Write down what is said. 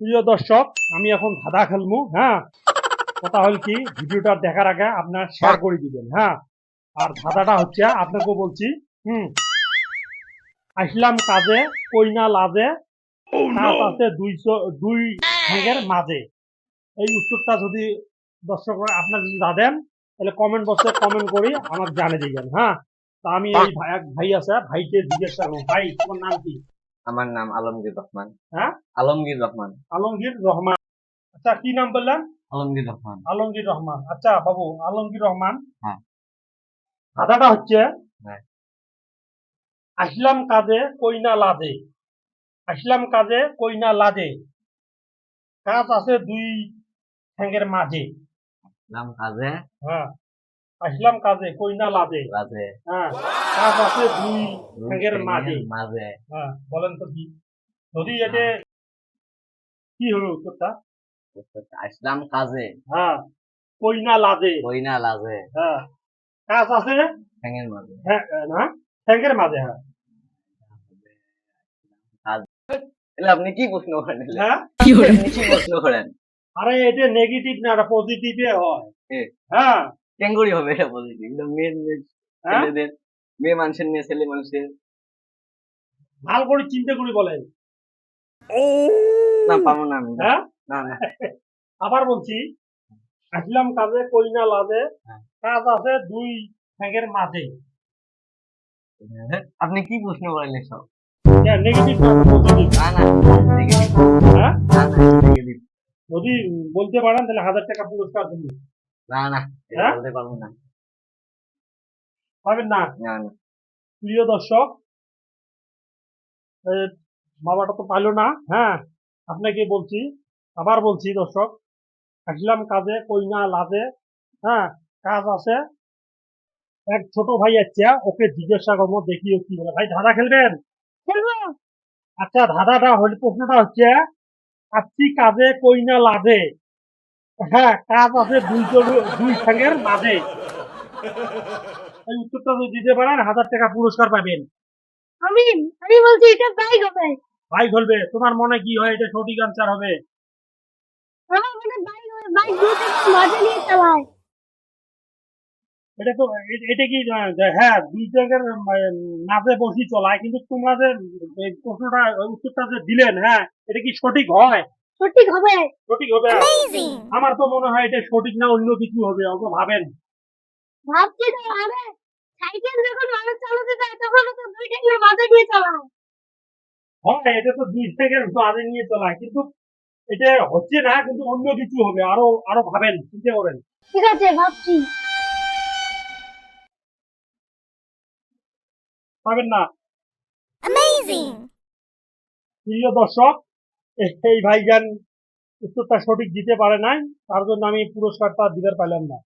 প্রিয় দর্শক আমি এখন ধাঁধা খেলব হ্যাঁ? কথা হল কি ভিডিওটা দেখার আগে আপনার শেয়ার করে দিবেন হ্যাঁ? আর ধাঁধাটা হচ্ছে আপনাকে বলছি হুম? আসলাম কাজে কইনা লাজে কাজ আছে দুইশো দুই ঠ্যাঙের মাঝে। এই উত্তরটা যদি দর্শকরা আপনার যদি জানেন তাহলে কমেন্ট বক্সে কমেন্ট করে আমার জানিয়ে দিবেন হ্যাঁ? তা আমি এই এক ভাই আছে ভাইকে জিজ্ঞেস করব ভাই তোমার নাম কি? আমার নাম আলমগীর রহমান। হ্যাঁ? আলমগীর রহমান। আলমগীর রহমান। আচ্ছা কি নাম বললেন? আলমগীর রহমান। আলমগীর রহমান। আচ্ছা বাবু আলমগীর রহমান। হ্যাঁ। ধাঁধাটা হচ্ছে হ্যাঁ। আসলাম কাজে কইনা লাজে। আসলাম কাজে কইনা লাদে কাজ আছে দুই ঠ্যাঙ্গের মাঝে। নাম কাজে হ্যাঁ। আসলাম কাজে কইনা লাজে। কাজে হ্যাঁ কাজ আছে দুই ঠ্যাঙ্গের মাঝে। মাঝে। হ্যাঁ বলেন তো কি? যদি এটা কি হবে উত্তরটা? আসলাম কাজে। হ্যাঁ কইনা লাজে। ওই না লাজে। হ্যাঁ কাজ আছে? ঠ্যাঙের মাঝে। হ্যাঁ না ঠ্যাঙ্গের মাঝে হ্যাঁ। আপনি কি প্রশ্ন করেন? হ্যাঁ? কি প্রশ্ন করেন? আরে এটা নেগেটিভ না এটা পজিটিভে হয়। হ্যাঁ কেঙ্গুরি হবে এটা পজিটিভ মেয়ে মেয়ে হ্যাঁ? ছেলেদের মেয়ে মানুষের নিয়ে ছেলে মানুষের। ভালো করে চিন্তা করে বলেন। না পাবো না আমি। হ্যাঁ? না না। আবার বলছি আসলাম কাজে কইনা লাজে। হ্যাঁ। কাজ আছে দুই ঠ্যাঙ্গের মাঝে। আপনি কি প্রশ্ন করেন নেগেটিভ না না negative, যদি বলতে পারেন তাহলে হাজার টাকা পুরস্কার দেবো। না না হ্যাঁ? বলতে পারব না। পাবেন না? না না। প্রিয় দর্শক বাবাটা তো পাইলো না হ্যাঁ? আপনাকে বলছি আবার বলছি দর্শক আসলাম কাজে কইনা লাজে হ্যাঁ? কাজ আছে। এক ছোট ভাই আছে ওকে জিজ্ঞাসা করব দেখি ও কি বলে। ভাই ধাঁধা খেলবেন? আচ্ছা ধাঁধাটা হল প্রশ্নটা হচ্ছে আসছি কাজে কইনা লাজে। হ্যাঁ কাজ আছে দুই দুই ঠ্যাঙের মাঝে। এই উত্তরটা যদি দিতে পারেন হাজার টাকা পুরস্কার পাবেন। আমি আমি বলছি এটা বাইক হবে। ভাই বলবে তোমার মনে কি হয় এটা সঠিক আনসার হবে? আমার মনে নিয়ে চালায় এটা তো এটা কি হ্যাঁ দুই জায়গার নাচে বসি চলায় কিন্তু তোমরা যে প্রশ্নটা উত্তরটা যে দিলেন হ্যাঁ এটা কি সঠিক হয়? সঠিক হবে। সঠিক হবে। আমার তো মনে হয় এটা সঠিক না অন্য কিছু হবে অত ভাবেন। ভাবছি তো আরে সাইকেল যখন মানুষ চালাতে যায় তখন তো দুইটা নিয়ে মজা নিয়ে চালায়। হয় এটা তো দুই জায়গার মাঝে নিয়ে চলায় কিন্তু এটা হচ্ছে না কিন্তু অন্য কিছু হবে আরও আরও ভাবেন চিন্তা করেন। ঠিক আছে ভাবছি। পাবেন না। প্রিয় দর্শক এই ভাইজান উত্তরটা সঠিক দিতে পারে নাই তার জন্য আমি পুরস্কারটা দিতে পারলাম না।